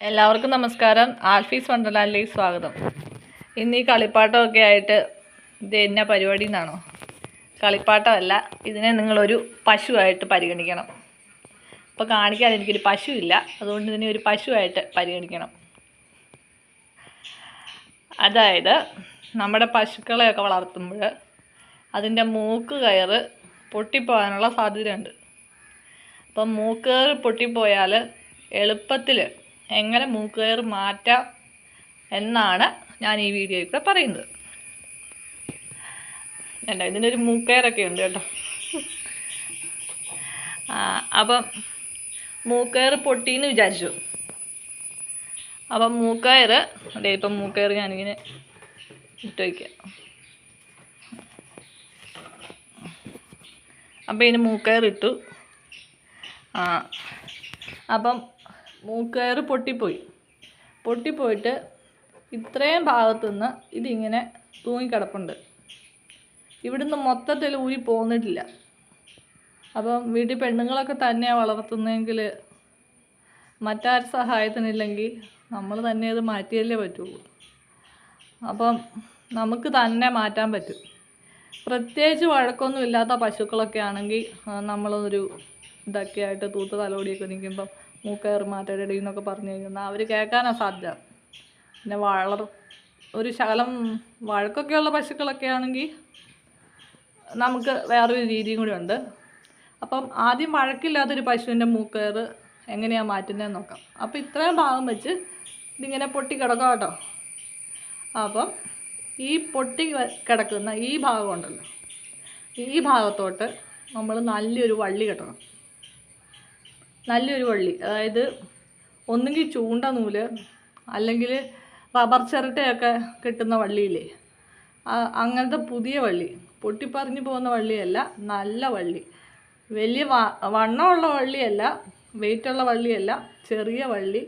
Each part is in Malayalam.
എല്ലാവർക്കും നമസ്കാരം. ആൽഫീസ് വണ്ടർലാൻഡിലേക്ക് സ്വാഗതം. ഇന്ന് ഈ കളിപ്പാട്ടമൊക്കെ ആയിട്ട് ഇത് എന്ന പരിപാടി എന്നാണോ? കളിപ്പാട്ടമല്ല ഇതിനെ നിങ്ങളൊരു പശുവായിട്ട് പരിഗണിക്കണം. ഇപ്പോൾ കാണിക്കാൻ എനിക്കൊരു പശുവില്ല അതുകൊണ്ട് ഇതിനെ ഒരു പശുവായിട്ട് പരിഗണിക്കണം. അതായത് നമ്മുടെ പശുക്കളെയൊക്കെ വളർത്തുമ്പോൾ അതിന്റെ മൂക്ക് കയറ് പൊട്ടിപ്പോകാനുള്ള സാധ്യതയുണ്ട്. അപ്പം മൂക്ക് കയറ് പൊട്ടിപ്പോയാൽ എളുപ്പത്തിൽ എങ്ങനെ മൂക്കുകയർ മാറ്റാം എന്നാണ് ഞാൻ ഈ വീഡിയോയിൽ കൂടെ പറയുന്നത്. വേണ്ട ഇതിനൊരു മൂക്കയറൊക്കെ ഉണ്ട് കേട്ടോ. അപ്പം മൂക്കയർ പൊട്ടിയെന്ന് വിചാരിച്ചു. അപ്പം മൂക്കയർ അതെ ഇപ്പം മൂക്കയർ ഞാനിങ്ങനെ ഇട്ട് വയ്ക്കാം. അപ്പം ഇതിന് മൂക്കയർ ഇട്ടു. അപ്പം മൂക്കയർ പൊട്ടിപ്പോയി. പൊട്ടിപ്പോയിട്ട് ഇത്രയും ഭാഗത്തുനിന്ന് ഇതിങ്ങനെ തൂങ്ങിക്കിടപ്പുണ്ട്. ഇവിടുന്ന് മൊത്തത്തിൽ ഊരി പോന്നിട്ടില്ല. അപ്പം വീട്ടിൽ പെണ്ണുങ്ങളൊക്കെ തന്നെയാണ് വളർത്തുന്നതെങ്കിൽ മറ്റാരും സഹായത്തിനില്ലെങ്കിൽ നമ്മൾ തന്നെ അത് മാറ്റിയല്ലേ പറ്റുള്ളൂ. അപ്പം നമുക്ക് തന്നെ മാറ്റാൻ പറ്റും. പ്രത്യേകിച്ച് വഴക്കൊന്നും ഇല്ലാത്ത പശുക്കളൊക്കെ ആണെങ്കിൽ നമ്മളൊരു ഇതൊക്കെ ആയിട്ട് തൂത്ത് തലോടിയൊക്കെ നിൽക്കുമ്പം മൂക്കയർ മാറ്റടി എന്നൊക്കെ പറഞ്ഞു കഴിഞ്ഞാൽ അവർ കേൾക്കാനാണ് സാധ്യത. പിന്നെ വളർ ഒരു ശകലം വഴക്കൊക്കെയുള്ള പശുക്കളൊക്കെ ആണെങ്കിൽ നമുക്ക് വേറൊരു രീതിയും കൂടി ഉണ്ട്. അപ്പം ആദ്യം വഴക്കില്ലാത്തൊരു പശുവിന്റെ മൂക്കയർ എങ്ങനെയാണ് മാറ്റുന്നതെന്ന് നോക്കാം. അപ്പം ഇത്രയും ഭാഗം വെച്ച് ഇതിങ്ങനെ പൊട്ടി കിടക്കാം കേട്ടോ. അപ്പം ഈ പൊട്ടി കിടക്കുന്ന ഈ ഭാഗം ഉണ്ടല്ലോ. ഈ ഭാഗത്തോട്ട് നമ്മൾ നല്ലൊരു വള്ളി കെട്ടണം. നല്ലൊരു വള്ളി. അതായത് ഒന്നുകിൽ ചൂണ്ട നൂൽ അല്ലെങ്കിൽ റബ്ബർ ചിരട്ടയൊക്കെ കിട്ടുന്ന വള്ളിയില്ലേ? അങ്ങനത്തെ പുതിയ വള്ളി. പൊട്ടിപ്പറിഞ്ഞു പോകുന്ന വള്ളിയല്ല നല്ല വള്ളി. വലിയ വണ്ണമുള്ള വള്ളിയല്ല വെയിറ്റുള്ള വള്ളിയല്ല ചെറിയ വള്ളി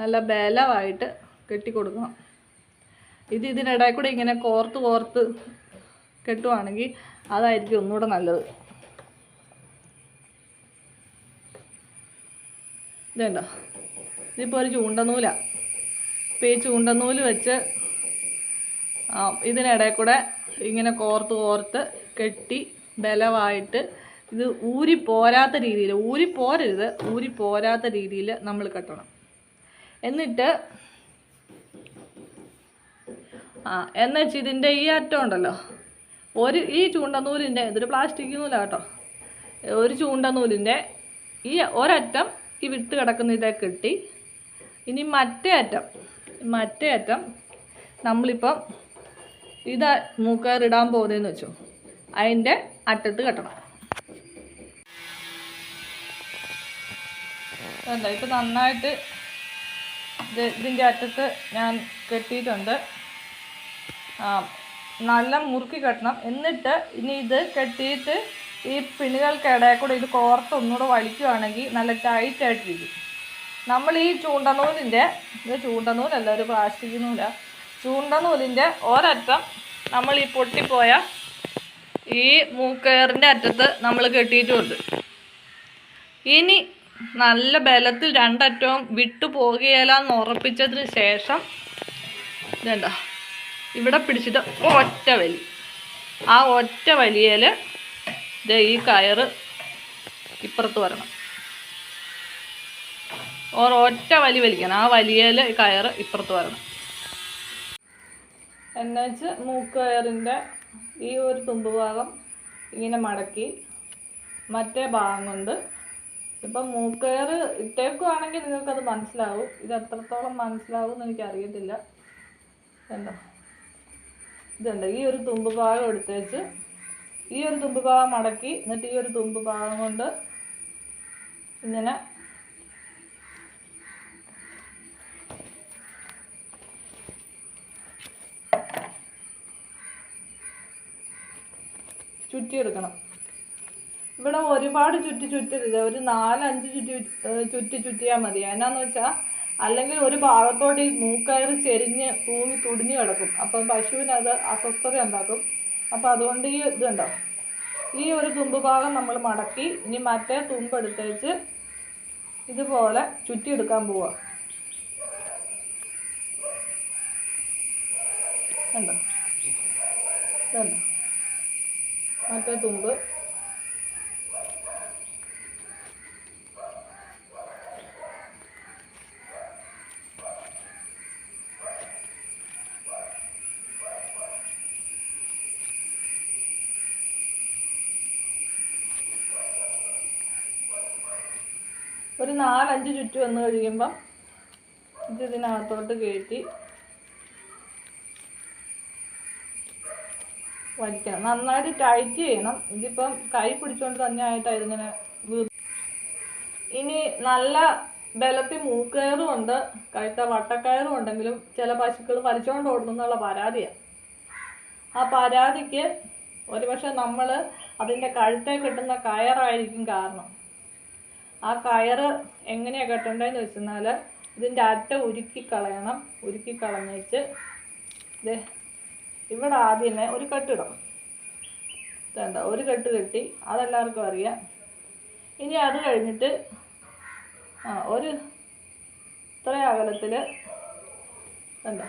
നല്ല ബലമായിട്ട് കെട്ടിക്കൊടുക്കണം. ഇത് ഇതിനിടയിൽ കൂടെ ഇങ്ങനെ കോർത്ത് കോർത്ത് കെട്ടുവാണെങ്കിൽ അതായിരിക്കും ഒന്നുകൂടെ നല്ലത്. ഇതുണ്ടോ? ഇതിപ്പോൾ ഒരു ചൂണ്ടനൂലാണ് ഇപ്പോൾ ഈ ചൂണ്ടനൂൽ വെച്ച് ഇതിനിടയിൽ കൂടെ ഇങ്ങനെ കോർത്ത് കോർത്ത് കെട്ടി ബലമായിട്ട് ഇത് ഊരി പോരാത്ത രീതിയിൽ ഊരി പോരരുത് ഊരി പോരാത്ത രീതിയിൽ നമ്മൾ കെട്ടണം. എന്നിട്ട് ആ എന്ന് വെച്ചാൽ ഇതിന്റെ ഈ അറ്റം ഉണ്ടല്ലോ. ഒരു ഈ ചൂണ്ടനൂലിന്റെ ഇതൊരു പ്ലാസ്റ്റിക് നൂലാണ് കേട്ടോ ഒരു ചൂണ്ടനൂലിന്റെ ഈ ഒരറ്റം ഈ വിട്ട് കിടക്കുന്ന ഇതേ കിട്ടി. ഇനി മറ്റേ അറ്റം. മറ്റേ അറ്റം നമ്മളിപ്പം ഇത് മൂക്കയറിടാൻ പോകുന്നതെന്ന് വെച്ചു. അതിന്റെ അറ്റത്ത് കെട്ടണം. അല്ല ഇപ്പം നന്നായിട്ട് ഇത് ഇതിന്റെ അറ്റത്ത് ഞാൻ കെട്ടിയിട്ടുണ്ട്. നല്ല മുറുക്കി കെട്ടണം. എന്നിട്ട് ഇനി ഇത് കെട്ടിയിട്ട് ഈ പിണികൾക്കിടയിൽ കൂടെ ഇത് കോർത്ത് ഒന്നുകൂടെ വലിക്കുകയാണെങ്കിൽ നല്ല ടൈറ്റ് ആയിട്ടിരിക്കും നമ്മൾ ഈ ചൂണ്ടനൂലിന്റെ ഇത് ചൂണ്ടനൂലല്ല ഒരു പ്ലാസ്റ്റിക് നൂല. ചൂണ്ടനൂലിന്റെ ഒരറ്റം നമ്മൾ ഈ പൊട്ടിപ്പോയ ഈ മൂക്കയറിന്റെ അറ്റത്ത് നമ്മൾ കെട്ടിയിട്ടുമുണ്ട് ഇനി നല്ല ബലത്തിൽ രണ്ടറ്റവും വിട്ടു പോകുകയില്ലെന്ന് ഉറപ്പിച്ചതിന് ശേഷം ഇതെന്താ? ഇവിടെ പിടിച്ചിട്ട് ഒറ്റ വലി. ആ ഒറ്റ വലിയൽ ദേ ഈ കയറ് ഇപ്പുറത്ത് വരണം. ഓർ ഒറ്റ വലി വലിക്കണം. ആ വലിയൽ കയറ് ഇപ്പുറത്ത് വരണം. എന്നുവെച്ച് മൂക്ക് കയറിന്റെ ഈ ഒരു തുമ്പ് ഭാഗം ഇങ്ങനെ മടക്കി മറ്റേ ഭാഗം കൊണ്ട്. ഇപ്പം മൂക്കയർ ഇട്ടേക്കുവാണെങ്കിൽ നിങ്ങൾക്കത് മനസ്സിലാവും. ഇത് എത്രത്തോളം മനസ്സിലാവും എന്ന് എനിക്കറിയത്തില്ല. എന്താ ഇതുണ്ട്. ഈ ഒരു തുമ്പ് ഭാഗം എടുത്തേച്ച് ഈ ഒരു തുമ്പ് ഭാഗം മടക്കി എന്നിട്ട് ഈ ഒരു തുമ്പ് ഭാഗം കൊണ്ട് ഇങ്ങനെ ചുറ്റിയെടുക്കണം. ഇവിടെ ഒരുപാട് ചുറ്റി ചുറ്റരുത്. ഒരു നാലഞ്ച് ചുറ്റി ചുറ്റി ചുറ്റിയാൽ മതി. എന്നാന്ന് വെച്ചാൽ അല്ലെങ്കിൽ ഒരു ഭാഗത്തോട്ട് ഈ മൂക്കയറ് ചെരിഞ്ഞ് തൂങ്ങി തുടിഞ്ഞ് കിടക്കും. അപ്പം പശുവിനത് അസ്വസ്ഥത ഉണ്ടാക്കും. അപ്പോൾ അതുകൊണ്ട് ഈ ഇതുണ്ടോ ഈ ഒരു തുമ്പ് ഭാഗം നമ്മൾ മടക്കി ഇനി മറ്റേ തുമ്പ് എടുത്തേച്ച് ഇതുപോലെ ചുറ്റിയെടുക്കാൻ പോവുക കണ്ടോ? കണ്ടോ? മറ്റേ തുമ്പ് ഒരു നാലഞ്ച് ചുറ്റ് വന്നു കഴിയുമ്പം ഇത് ഇതിനകത്തോട്ട് കയറ്റി വലിക്കണം. നന്നായിട്ട് ടൈറ്റ് ചെയ്യണം. ഇതിപ്പം കൈ പിടിച്ചുകൊണ്ട് തന്നെ ആയിട്ടാണ് ഇനി നല്ല ബലത്തിൽ മൂക്കയറും ഉണ്ട്. കഴുത്ത വട്ടക്കയറും ഉണ്ടെങ്കിലും ചില പശുക്കൾ വലിച്ചോണ്ട് ഓടുന്നുള്ള പരാതിയാണ് ആ പരാതിക്ക് ഒരുപക്ഷെ നമ്മൾ അതിന്റെ കഴുത്തേ കിട്ടുന്ന കയറായിരിക്കും കാരണം. ആ കയറ് എങ്ങനെയാണ് കെട്ടേണ്ടതെന്ന് വെച്ചെന്നാൽ ഇതിന്റെ അറ്റ ഉരുക്കി കളയണം. ഉരുക്കി കളഞ്ഞിട്ട് ദേ ഇവിടെ ആദ്യമേ ഒരു കെട്ടിടും വേണ്ട ഒരു കെട്ട് കെട്ടി അതെല്ലാവർക്കും അറിയാം. ഇനി അത് കഴിഞ്ഞിട്ട് ആ ഒരു ഇത്ര അകലത്തിൽ വേണ്ട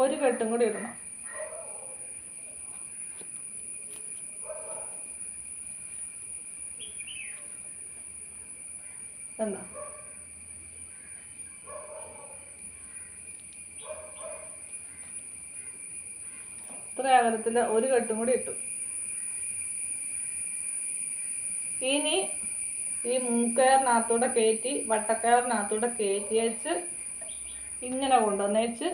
ഒരു കെട്ടും കൂടി ഇടണം എന്താ ഇത്ര അകലത്തിൽ ഒരു കെട്ടും കൂടി ഇട്ടു. ഇനി ഈ മൂക്കയറിനകത്തൂടെ കയറ്റി വട്ടക്കയറിനകത്തൂടെ കയറ്റി വെച്ച് ഇങ്ങനെ കൊണ്ടുവന്നേച്ച്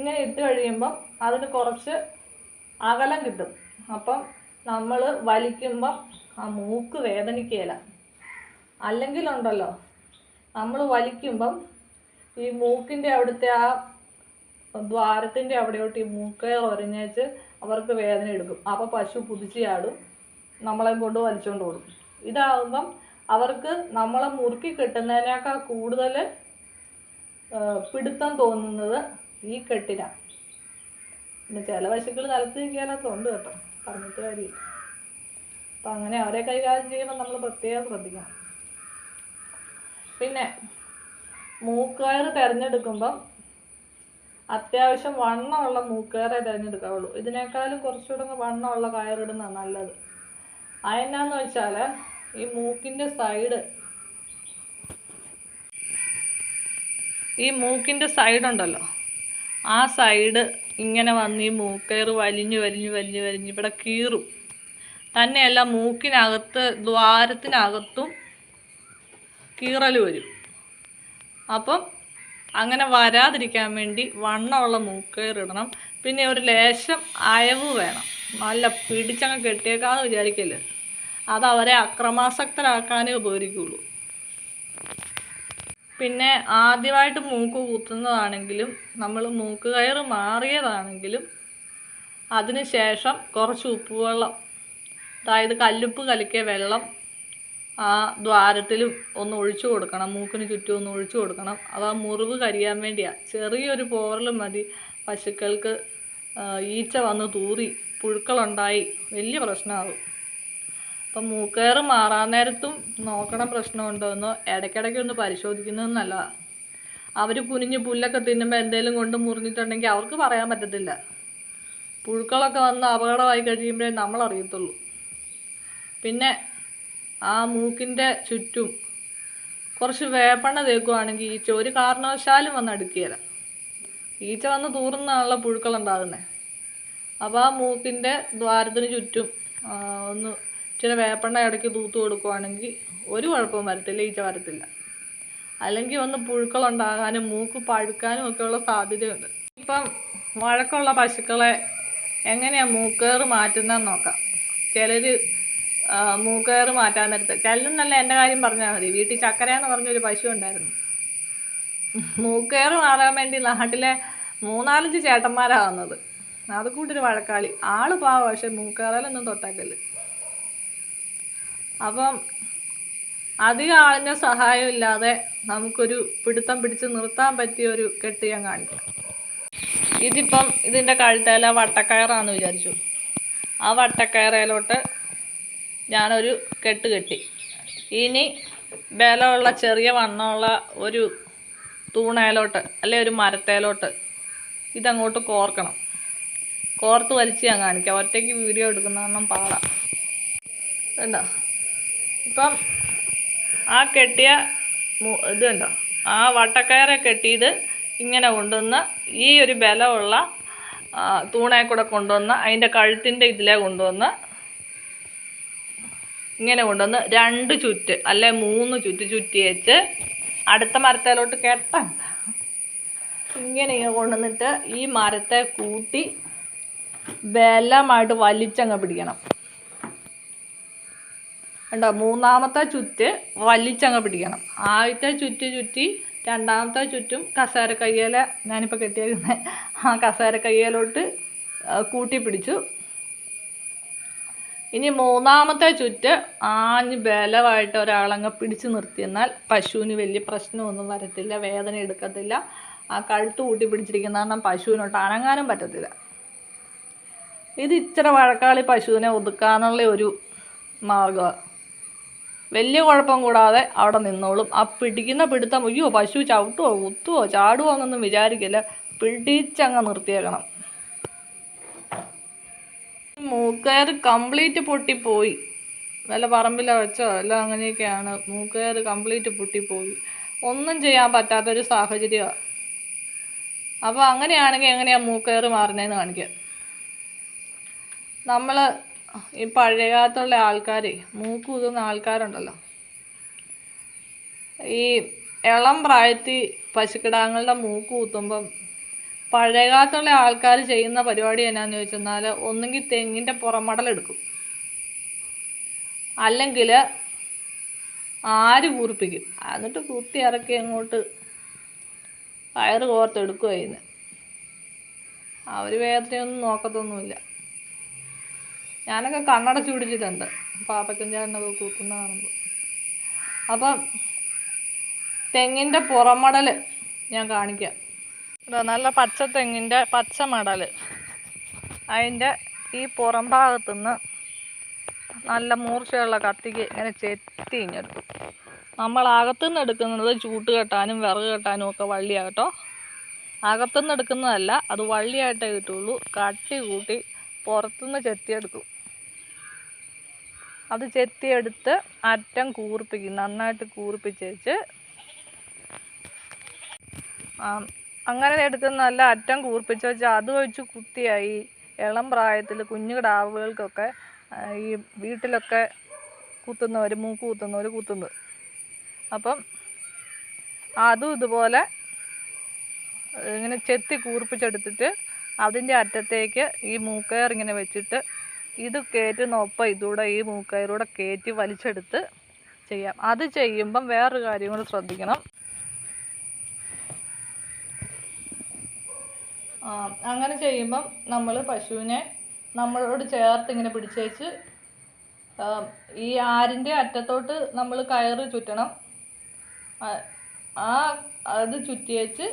ഇങ്ങനെ ഇട്ട് കഴിയുമ്പം അതിന് കുറച്ച് അകലം കിട്ടും. അപ്പം നമ്മൾ വലിക്കുമ്പം ആ മൂക്ക് വേദനിക്കുകയില്ല അല്ലെങ്കിലുണ്ടല്ലോ നമ്മൾ വലിക്കുമ്പം ഈ മൂക്കിന്റെ അവിടുത്തെ ആ ദ്വാരത്തിന്റെ അവിടെയോട്ട് ഈ മൂക്കയർ ഒരഞ്ഞേച്ച് അവർക്ക് വേദന എടുക്കും. അപ്പോൾ പശു കുതിച്ച് ചാടും നമ്മളെ കൊണ്ട് വലിച്ചുകൊണ്ട് ഓടും. ഇതാകുമ്പം അവർക്ക് നമ്മളെ മുറുക്കി കിട്ടുന്നതിനേക്കാൾ കൂടുതൽ പിടുത്തം തോന്നുന്നത് ഈ കെട്ടിനാണ് പിന്നെ ചില പശുക്കൾ നിലത്ത് നിൽക്കാനൊക്കെ കേട്ടോ. പറഞ്ഞിട്ട് കാര്യമില്ല. അപ്പം അങ്ങനെ അവരെ കൈകാര്യം ചെയ്യുമ്പോൾ നമ്മൾ പ്രത്യേകം ശ്രദ്ധിക്കണം. പിന്നെ മൂക്കയർ തിരഞ്ഞെടുക്കുമ്പം അത്യാവശ്യം വണ്ണമുള്ള മൂക്കയറേ തിരഞ്ഞെടുക്കാവുള്ളൂ. ഇതിനേക്കാളും കുറച്ചുകൂടെ വണ്ണമുള്ള കയറിടുന്നതാണ് നല്ലത്. അതെന്നാന്ന് വെച്ചാൽ ഈ മൂക്കിന്റെ സൈഡ് ഈ മൂക്കിന്റെ സൈഡ് ഉണ്ടല്ലോ ആ സൈഡ് ഇങ്ങനെ വന്ന് ഈ മൂക്കയർ വലിഞ്ഞു വലിഞ്ഞു വലിഞ്ഞു വലിഞ്ഞ് ഇവിടെ കീറും. തന്നെയല്ല മൂക്കിനകത്ത് ദ്വാരത്തിനകത്തും കീറൽ വരും. അപ്പം അങ്ങനെ വരാതിരിക്കാൻ വേണ്ടി വണ്ണമുള്ള മൂക്കയർ ഇടണം. പിന്നെ ഒരു ലേശം അയവ് വേണം. നല്ല പിടിച്ചങ്ങ് കെട്ടിയേക്കാന്ന് വിചാരിക്കല്ലേ? അത് അവരെ അക്രമാസക്തരാക്കാനേ ഉപകരിക്കുള്ളൂ. പിന്നെ ആദ്യമായിട്ട് മൂക്ക് കുത്തുന്നതാണെങ്കിലും നമ്മൾ മൂക്ക് കയറ് മാറിയതാണെങ്കിലും അതിനുശേഷം കുറച്ച് ഉപ്പുവെള്ളം. അതായത് കല്ലുപ്പ് കലക്കിയ വെള്ളം ആ ദ്വാരത്തിലും ഒന്ന് ഒഴിച്ചു കൊടുക്കണം. മൂക്കിന് ചുറ്റും ഒന്ന് ഒഴിച്ചു കൊടുക്കണം. അത് ആ മുറിവ് കരിയാൻ വേണ്ടിയാണ് ചെറിയൊരു പോറൽ മതി. പശുക്കൾക്ക് ഈച്ച വന്ന് തൂറി പുഴുക്കളുണ്ടായി. വലിയ പ്രശ്നമാകും അപ്പം മൂക്കയറ് മാറാൻ നേരത്തും നോക്കണം പ്രശ്നമുണ്ടോ എന്ന് ഇടയ്ക്കിടയ്ക്ക് ഒന്ന് പരിശോധിക്കുന്നത് നല്ലതാണ് അവർ കുനിഞ്ഞ് പുല്ലൊക്കെ തിന്നുമ്പോൾ എന്തെങ്കിലും കൊണ്ട് മുറിഞ്ഞിട്ടുണ്ടെങ്കിൽ അവർക്ക് പറയാൻ പറ്റത്തില്ല. പുഴുക്കളൊക്കെ വന്ന് അപകടമായി കഴിയുമ്പോഴേ നമ്മൾ അറിയത്തുള്ളൂ പിന്നെ ആ മൂക്കിന്റെ ചുറ്റും കുറച്ച് വേപ്പെണ്ണ തേക്കുവാണെങ്കിൽ ഈച്ച ഒരു കാരണവശാലും വന്ന് അടുക്കുകയില്ല ഈച്ച വന്ന് തൂർന്നാണല്ലോ പുഴുക്കളുണ്ടാകുന്നത് അപ്പോൾ ആ മൂക്കിന്റെ ദ്വാരത്തിന് ചുറ്റും ഒന്ന് ഇച്ചിരി വേപ്പെണ്ണ ഇടയ്ക്ക് തൂത്ത് കൊടുക്കുവാണെങ്കിൽ ഒരു കുഴപ്പവും വരത്തില്ല ഈച്ച വരത്തില്ല. അല്ലെങ്കിൽ ഒന്ന് പുഴുക്കളുണ്ടാകാനും മൂക്ക് പഴുക്കാനും ഒക്കെയുള്ള സാധ്യതയുണ്ട്. ഇപ്പം വഴക്കമുള്ള പശുക്കളെ എങ്ങനെയാണ് മൂക്കേറ് മാറ്റുന്നതെന്ന് നോക്കാം. ചിലർ മൂക്കേറ് മാറ്റാൻ നേരത്ത് ചിലന്നല്ല എന്റെ കാര്യം പറഞ്ഞാൽ മതി. വീട്ടിൽ ചക്കരയെന്ന് പറഞ്ഞൊരു പശു ഉണ്ടായിരുന്നു. മൂക്കേറ് മാറാൻ വേണ്ടി നാട്ടിലെ മൂന്നാലഞ്ച് ചേട്ടന്മാരാണ് വന്നത്. അത് കൂട്ടൊരു വഴക്കാളി. ആൾ പാവ പക്ഷെ മൂക്കേറലൊന്നും തൊട്ടാക്കൽ. അപ്പം അധികം ആളിന്റെ സഹായം ഇല്ലാതെ നമുക്കൊരു പിടുത്തം പിടിച്ച് നിർത്താൻ പറ്റിയ ഒരു കെട്ട് ഞാൻ കാണിക്കാം. ഇതിപ്പം ഇതിന്റെ കഴുത്തേല വട്ടക്കയറാന്ന് വിചാരിച്ചു. ആ വട്ടക്കയറയിലോട്ട് ഞാനൊരു കെട്ട് കെട്ടി. ഇനി ബലമുള്ള ചെറിയ വണ്ണമുള്ള ഒരു തൂണയിലോട്ട് അല്ലെ ഒരു മരത്തേലോട്ട് ഇതങ്ങോട്ട് കോർക്കണം. കോർത്ത് വലിച്ച് ഞാൻ കാണിക്കാം. ഒറ്റയ്ക്ക് വീഡിയോ എടുക്കുന്ന കാരണം പാടാം. കണ്ടോ? ഇപ്പം ആ കെട്ടിയ മു- ഇത് ഉണ്ടോ ആ വട്ടക്കയറെ കെട്ടിയത് ഇങ്ങനെ കൊണ്ടുവന്ന് ഈ ഒരു ബലമുള്ള തൂണെ കൂടെ കൊണ്ടുവന്ന് അതിന്റെ കഴുത്തിന്റെ ഇതിലെ കൊണ്ടുവന്ന് ഇങ്ങനെ കൊണ്ടുവന്ന് രണ്ട് ചുറ്റ് അല്ലെ മൂന്ന് ചുറ്റ് ചുറ്റി വെച്ച് അടുത്ത മരത്തേലോട്ട് കെട്ടണ്ട ഇങ്ങനെ കൊണ്ടുവന്നിട്ട് ഈ മരത്തെ കൂട്ടി ബലമായിട്ട് വലിച്ചങ്ങ് പിടിക്കണം. കണ്ടോ മൂന്നാമത്തെ ചുറ്റ് വലിച്ചങ്ങ് പിടിക്കണം. ആദ്യത്തെ ചുറ്റ് ചുറ്റി രണ്ടാമത്തെ ചുറ്റും കസേര കയ്യേല ഞാനിപ്പോൾ കെട്ടിയേക്കുന്ന ആ കസേര കയ്യേലോട്ട് കൂട്ടി പിടിച്ചു ഇനി മൂന്നാമത്തെ ചുറ്റ് ആഞ്ഞ് ബലമായിട്ട് ഒരാളങ്ങ് പിടിച്ചു നിർത്തിയെന്നാൽ പശുവിന് വലിയ പ്രശ്നമൊന്നും വരത്തില്ല വേദന എടുക്കത്തില്ല. ആ കഴുത്ത് കൂട്ടി പിടിച്ചിരിക്കുന്ന കാരണം പശുവിനോട്ട് അനങ്ങാനും പറ്റത്തില്ല. ഇത് ഇച്ചിരി വഴക്കാളി പശുവിനെ ഒതുക്കാനുള്ള ഒരു മാർഗമാണ് വലിയ കുഴപ്പം കൂടാതെ അവിടെ നിന്നോളും. ആ പിടിക്കുന്ന പിടുത്തം അയ്യോ പശു ചവിട്ടുവോ കുത്തുവോ ചാടുവോ എന്നൊന്നും വിചാരിക്കില്ല. പിടിച്ചങ്ങ് നിർത്തിയേക്കണം. മൂക്കയർ കംപ്ലീറ്റ് പൊട്ടിപ്പോയി. വല്ല പറമ്പിലോ വെച്ചോ എല്ലാം അങ്ങനെയൊക്കെയാണ്. മൂക്കയർ കംപ്ലീറ്റ് പൊട്ടിപ്പോയി. ഒന്നും ചെയ്യാൻ പറ്റാത്തൊരു സാഹചര്യമാണ് അപ്പോൾ അങ്ങനെയാണെങ്കിൽ എങ്ങനെയാണ് മൂക്കയർ മാറുന്നതെന്ന് കാണിക്കാം. നമ്മൾ ഈ പഴയകാലത്തുള്ള ആൾക്കാരെ മൂക്ക് കുത്തുന്ന ആൾക്കാരുണ്ടല്ലോ. ഈ ഇളം പ്രായത്തിൽ പശുക്കിടാങ്ങളുടെ മൂക്ക് കുത്തുമ്പം പഴയകാലത്തുള്ള ആൾക്കാർ ചെയ്യുന്ന പരിപാടി എന്നാന്ന് ചോദിച്ചെന്നാൽ ഒന്നുകിൽ തെങ്ങിന്റെ പുറമടലെടുക്കും അല്ലെങ്കിൽ ആര് കൂർപ്പിക്കും എന്നിട്ട് കുത്തി ഇറക്കി അങ്ങോട്ട് കയറ് കോർത്തെടുക്കുക അവർ വേദനയൊന്നും നോക്കത്തൊന്നുമില്ല. ഞാനൊക്കെ കണ്ണടച്ച് പിടിച്ചിട്ടുണ്ട്. പാപ്പച്ചൻ ചേട്ടനൊക്കെ കൂത്തുന്ന കാണുമ്പോൾ അപ്പം തെങ്ങിന്റെ പുറമടൽ ഞാൻ കാണിക്കാം. നല്ല പച്ച തെങ്ങിന്റെ പച്ച മടൽ അതിന്റെ ഈ പുറം ഭാഗത്തുനിന്ന് നല്ല മൂർച്ചയുള്ള കത്തിക്ക് ഇങ്ങനെ ചെത്തി ഇങ്ങെടുക്കും നമ്മൾ അകത്തുനിന്ന് എടുക്കുന്നത് ചൂട്ട് കെട്ടാനും വിറക് കെട്ടാനും ഒക്കെ വള്ളിയാകട്ടോ അകത്തുനിന്ന് എടുക്കുന്നതല്ല അത് വള്ളിയായിട്ടേ കിട്ടുള്ളൂ. കട്ടി കൂട്ടി പുറത്തുനിന്ന് ചെത്തിയെടുക്കും അത് ചെത്തിയെടുത്ത് അറ്റം കൂർപ്പിക്കും നന്നായിട്ട് കൂർപ്പിച്ചേച്ച് ആ, അങ്ങനെ എടുക്കുന്നതല്ല അറ്റം കൂർപ്പിച്ച് വെച്ച് അത് വെച്ച് കുത്തിയായി. ഇളം പ്രായത്തിൽ കുഞ്ഞു കിടാവുകൾക്കൊക്കെ ഈ വീട്ടിലൊക്കെ കുത്തുന്നവർ മൂക്ക് കുത്തുന്നവർ കുത്തുന്നത് അപ്പം അതും ഇതുപോലെ ഇങ്ങനെ ചെത്തി കൂർപ്പിച്ചെടുത്തിട്ട് അതിന്റെ അറ്റത്തേക്ക് ഈ മൂക്കയർ ഇങ്ങനെ വെച്ചിട്ട് ഇത് നോപ്പ ഇതൂടെ ഈ മൂക്കയറൂടെ കയറ്റി വലിച്ചെടുത്ത് ചെയ്യാം. അത് ചെയ്യുമ്പം വേറൊരു കാര്യം കൂടെ ശ്രദ്ധിക്കണം. അങ്ങനെ ചെയ്യുമ്പം നമ്മൾ പശുവിനെ നമ്മളോട് ചേർത്ത് ഇങ്ങനെ പിടിച്ചേച്ച് ഈ ആരിന്റെ അറ്റത്തോട്ട് നമ്മൾ കയറ് ചുറ്റണം. ആ അത് ചുറ്റിയേച്ച്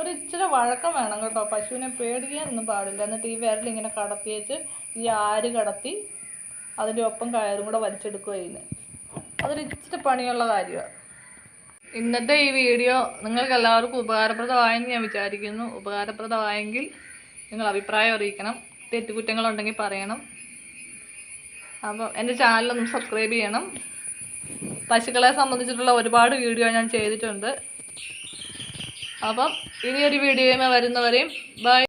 ഒരു ഇച്ചിരി വഴക്കം വേണം കേട്ടോ. പശുവിനെ പേടിക്കാനൊന്നും പാടില്ല. എന്നിട്ട് ഈ വിരൽ ഇങ്ങനെ കടത്തിയേച്ച് ഈ ആര് കടത്തി അതിന്റെ ഒപ്പം കയറും കൂടെ വലിച്ചെടുക്കുക ഇതിന് അതൊരു ഇച്ചിരി പണിയുള്ള കാര്യമാണ് ഇന്നത്തെ ഈ വീഡിയോ നിങ്ങൾക്ക് എല്ലാവർക്കും ഉപകാരപ്രദമായെന്ന് ഞാൻ വിചാരിക്കുന്നു. ഉപകാരപ്രദമായെങ്കിൽ നിങ്ങൾ അഭിപ്രായം അറിയിക്കണം. തെറ്റുകുറ്റങ്ങളുണ്ടെങ്കിൽ പറയണം. അപ്പം എന്റെ ചാനലൊന്ന് സബ്സ്ക്രൈബ് ചെയ്യണം. പശുക്കളെ സംബന്ധിച്ചിട്ടുള്ള ഒരുപാട് വീഡിയോ ഞാൻ ചെയ്തിട്ടുണ്ട്. അപ്പം ഇനിയൊരു വീഡിയോയുമായി വരുന്നവരെയും ബൈ